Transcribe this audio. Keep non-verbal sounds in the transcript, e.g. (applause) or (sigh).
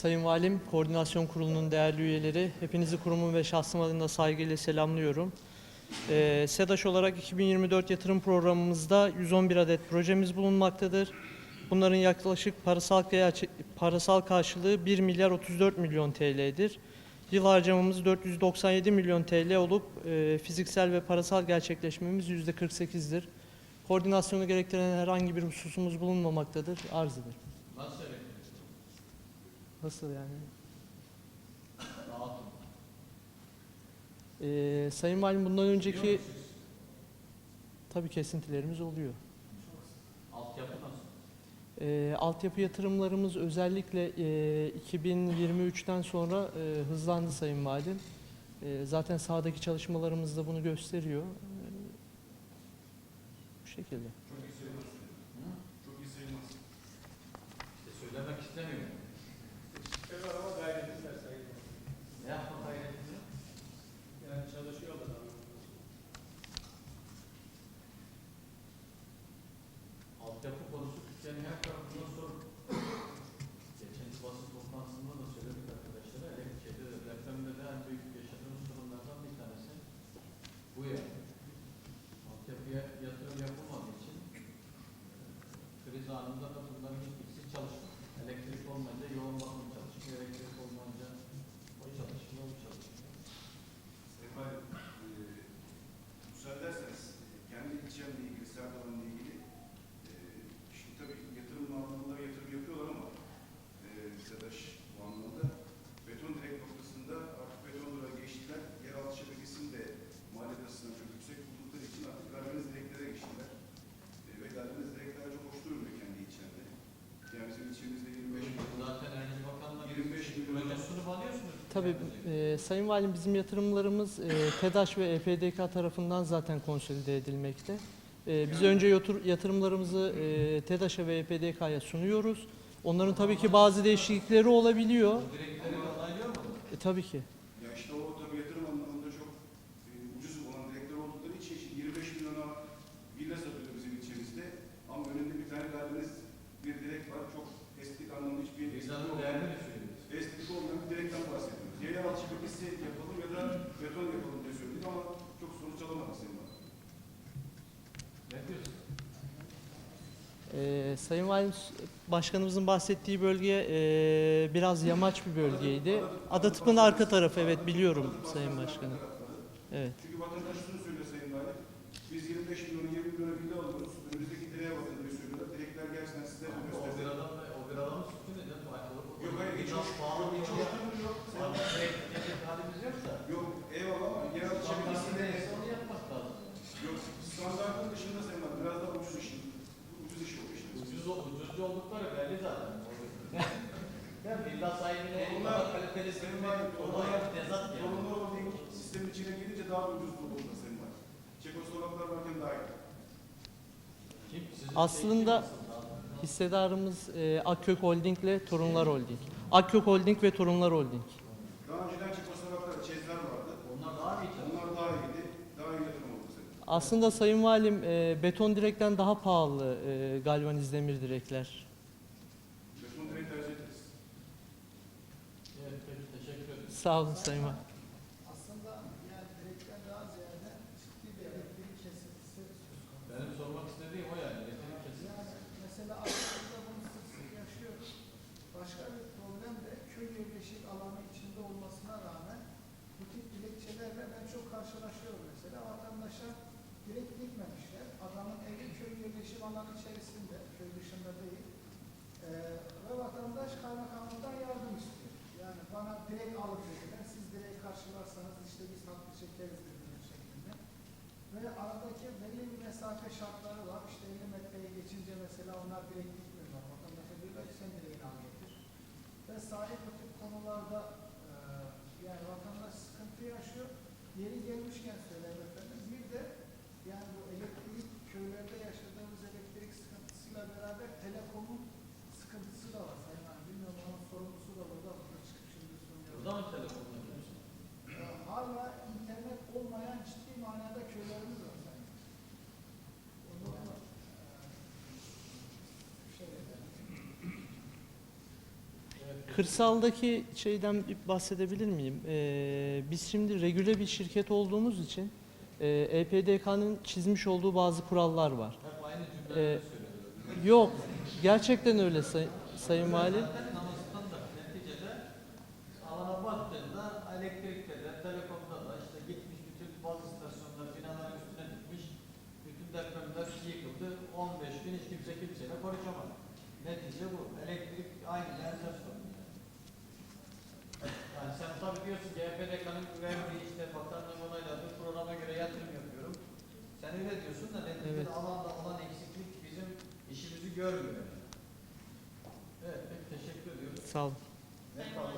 Sayın Valim, Koordinasyon Kurulu'nun değerli üyeleri, hepinizi kurumun ve şahsım adına saygıyla selamlıyorum. Ee, SEDAŞ olarak 2024 yatırım programımızda 111 adet projemiz bulunmaktadır. Bunların yaklaşık parasal, parasal karşılığı 1 milyar 34 milyon TL'dir. Yıl harcamamız 497 milyon TL olup e, fiziksel ve parasal gerçekleşmemiz %48'dir. Koordinasyonu gerektiren herhangi bir hususumuz bulunmamaktadır, arz ederim. Nasıl? Nasıl yani? Ee, Sayın Valim bundan önceki tabii kesintilerimiz oluyor. Altyapı nasıl? Ee, altyapı yatırımlarımız özellikle e, 2023'ten sonra e, hızlandı Sayın Valim. E, zaten sahadaki çalışmalarımız da bunu gösteriyor. E, bu şekilde. Çok iyi sayılmaz. Çok iyi sayılmaz. İşte söylemek istemiyorum. Altyapı konusu Türkiye'nin her tarafında sorun. Geçen basın toplantısında da söyledik arkadaşlara. Elektrikçide de depremde de en büyük yaşadığımız sorunlardan bir tanesi bu yani. Altyapıya yatırım yapılmadığı için e, kriz anında da bunların hiçbirisi çalışmıyor. Elektrik olmayınca yoğun bakım çalışmıyor. Elektrik olmayınca o çalışmıyor, bu çalışmıyor. Sayın Valim, eee, müsaade ederseniz kendi ilçemle ilgili, Serdavan'la ilgili eee şimdi tabii yatırım anlamında yatırım yapıyorlar ama eee SEDAŞ bu anlamda beton direk noktasında artık betonlara geçtiler. Yeraltı şebekesini de maliyet açısından çok yüksek buldukları için artık galvaniz direklere geçtiler. Eee ve galvaniz direkler çok hoş durmuyor kendi ilçemde. Yani bizim ilçemizde 25 milyon Zaten Enerji Bakanlığı 25 milyon alıyorsunuz. Tabii e, Sayın Valim bizim yatırımlarımız e, TEDAŞ ve EPDK tarafından zaten konsolide edilmekte. E, biz önce yotur- yatırımlarımızı e, TEDAŞ'a ve EPDK'ya sunuyoruz. Onların tabii ki bazı değişiklikleri olabiliyor. E, tabii ki. Ya işte o tabii yatırım anlamında çok e, ucuz olan direkler oldukları için şimdi 25 milyona villa satılıyor bizim ilçemizde. Ama önünde bir tane galvaniz bir direk var. Çok estetik anlamda hiçbir estetik Vicdanın olmayan, değerini düşürüyoruz. estetik olmayan bir direkten bahsediyoruz. Ya şebekesi yapalım ya da beton yapalım diye söyledik ama çok sonuç alamadık Sayın Valim. Ne diyorsun? E, Sayın Valim Başkanımızın bahsettiği bölge e, biraz yamaç bir bölgeydi. Adatıp'ın arka tarafı evet biliyorum Sayın Başkanım. Evet. Çünkü vatandaş şunu söylüyor Sayın Valim. Biz 25 milyonu 20 milyona villa alıyoruz. Önümüzdeki direğe bakın diye söylüyorlar. Direkler gerçekten sizler de O gösterdi. bir adam da o bir? Ayakkabı Yok hayır hiç hoş, pahalı yok, bir hiç şey. hoşlanmıyor. Yok, eyvallah ama yeraltı şebekesi Standartı de neyse onu yapmak lazım. Yok standartın dışında Sayın Valim. Biraz daha ucuz iş. Ucuz iş oluyor işte. Ucuz, ucuzcu oldukları belli zaten. (laughs) Ya villa sahibine Onlar- kaliteli sürmek, olaya tezat yani. Sorunlu holding sistemin içine girince daha da ucuz buldu da Sayın Valim. Çekoslovaklar varken daha iyi. Kim? Sizin Aslında şey aslında? hissedarımız e, Akkök Holding ile Torunlar Holding. Akkök Holding ve Torunlar Holding. Daha önceden Çekoslovaklar, Çezler vardı. Onlar daha iyi çalışıyor. Onlar daha iyiydi. Daha iyi yatırım oldu Sayın Valim. Aslında Sayın Valim e, beton direkten daha pahalı e, galvaniz demir direkler. Beton direkt tercih ederiz. Evet, peki, teşekkür ederim. Sağ olun Sayın Valim. Aslında yani direkten daha ziyade ciddi bir elektrik kesintisi söz konusu. Benim sormak istediğim o yani. Elektrik kesin. Yani mesela Avrupa'da bunu sık sık yaşıyoruz. Başka bir problem de köy yerleşik alanı içinde olmasına rağmen bu tip dilekçelerle ben çok karşılaşıyorum mesela. Vatandaşa direkt gitmemişler. Adamın evi köy yerleşim alanı içerisinde, köy dışında değil. Ee, ve vatandaş kaymakamlıktan yardım istiyor. Yani bana direkt alıp dediler, siz direkt karşılarsanız işte biz haklı çekeriz dediler şeklinde. Ve aradaki belli bir mesafe şartları var. İşte 50 metreyi geçince mesela onlar direkt gitmiyorlar. Vatandaşa diyorlar ki sen direğini al getir. Ve sahip bu konularda e, yani vatandaş sıkıntı yaşıyor. Yeri gelmişken söyleyeyim efendim. Bir de yani bu elektrik köylerde yaşadığımız elektrik sıkıntısıyla beraber telekomun sıkıntısı da var. Sayın Hanım. Bilmiyorum onun sorumlusu da burada. Burada çıkıp şimdi sunuyor. Burada mı telefonla diyorsun? Ee, hala internet olmayan ciddi manada köylerimiz var. sayın. Onu da, e, şey edelim. Evet. Kırsaldaki şeyden bir bahsedebilir miyim? Ee, biz şimdi regüle bir şirket olduğumuz için e, EPDK'nın çizmiş olduğu bazı kurallar var. Hep aynı Ee, cümleleri söylüyorlar. Yok, gerçekten öyle say- Sayın Valim. Zaten ama standart neticede alana baktığında elektrikte de, telekomda da işte gitmiş bütün bazı istasyonlar binaların üstüne gitmiş. Bütün depremler yıkıldı. 15 gün hiç kimse kimseyle konuşamadı. Netice bu. Elektrik aynı benzer Sen öyle diyorsun da neticede evet. alanda olan eksiklik bizim işimizi görmüyor. Evet, pek teşekkür ediyoruz. Sağ olun. Ne kaldı?